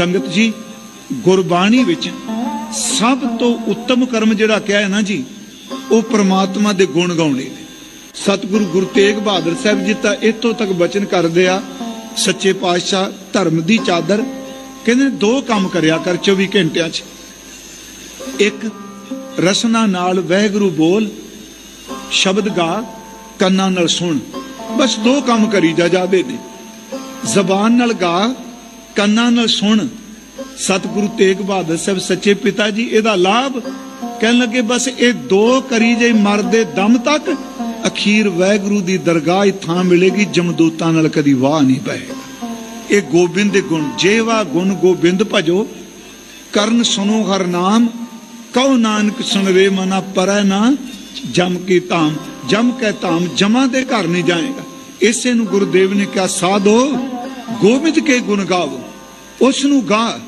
ਸੰਗਤ ਜੀ, ਗੁਰਬਾਣੀ ਵਿੱਚ ਸਭ ਤੋਂ ਉੱਤਮ ਕਰਮ ਜਿਹੜਾ ਕਿਹਾ ਹੈ ਨਾ ਜੀ, ਉਹ ਪ੍ਰਮਾਤਮਾ ਦੇ ਗੁਣ ਗਾਉਣੇ ਨੇ। ਸਤਿਗੁਰੂ ਗੁਰੂ ਤੇਗ ਬਹਾਦਰ ਸਾਹਿਬ ਜੀ ਤਾਂ ਇੱਥੋਂ ਤੱਕ ਬਚਨ ਕਰਦੇ ਆ, ਸੱਚੇ ਪਾਤਸ਼ਾਹ ਧਰਮ ਦੀ ਚਾਦਰ, ਕਹਿੰਦੇ ਦੋ ਕੰਮ ਕਰਿਆ ਕਰ 24 ਘੰਟਿਆਂ 'ਚ। ਇੱਕ, ਰਸਨਾ ਨਾਲ ਵਹਿਗੁਰੂ ਬੋਲ, ਸ਼ਬਦ ਗਾ, ਕੰਨਾਂ ਨਾਲ ਸੁਣ। ਬਸ ਦੋ ਕੰਮ ਕਰੀ ਜਾ ਜਾਵੇ ਨੇ। ਜ਼ਬਾਨ ਨਾਲ ਗਾ ਕੰਨਾਂ ਨਾਲ ਸੁਣ। ਸਤਿਗੁਰੂ ਤੇਗ ਬਹਾਦਰ ਸਾਹਿਬ ਸੱਚੇ ਪਿਤਾ ਜੀ, ਇਹਦਾ ਲਾਭ ਕਹਿਣ ਲੱਗੇ, ਬਸ ਇਹ ਦੋ ਕਰੀ ਜੇ ਮਰਦੇ ਦਮ ਤੱਕ, ਅਖੀਰ ਵਾਹਿਗੁਰੂ ਦੀ ਦਰਗਾਹ ਹੀ ਥਾਂ ਮਿਲੇਗੀ, ਜਮਦੂਤਾਂ ਨਾਲ ਕਦੀ ਵਾਹ ਨਹੀਂ ਪਏਗਾ। ਇਹ ਗੋਬਿੰਦ ਦੇ ਗੁਣ ਜੇਵਾ ਗੁਣ ਗੋਬਿੰਦ ਭਜੋ, ਕਰਨ ਸੁਨੋ ਹਰ ਨਾਮ ਕਉ ਨਾਨਕ ਸੁਣਵੇ ਮਨਾ ਪਰੈ ਨਾ, ਜਮ ਕੀ ਧਾਮ, ਜਮ ਕੈ ਧਾਮ, ਜਮਾ ਦੇ ਘਰ ਨਹੀਂ ਜਾਏਗਾ। ਇਸੇ ਨੂੰ ਗੁਰਦੇਵ ਨੇ ਕਿਹਾ, ਸਾਧੋ ਗੋਬਿੰਦ ਕੇ ਗੁਣ ਗਾਵੋ ਉਸ ਨੂੰ ਗਾ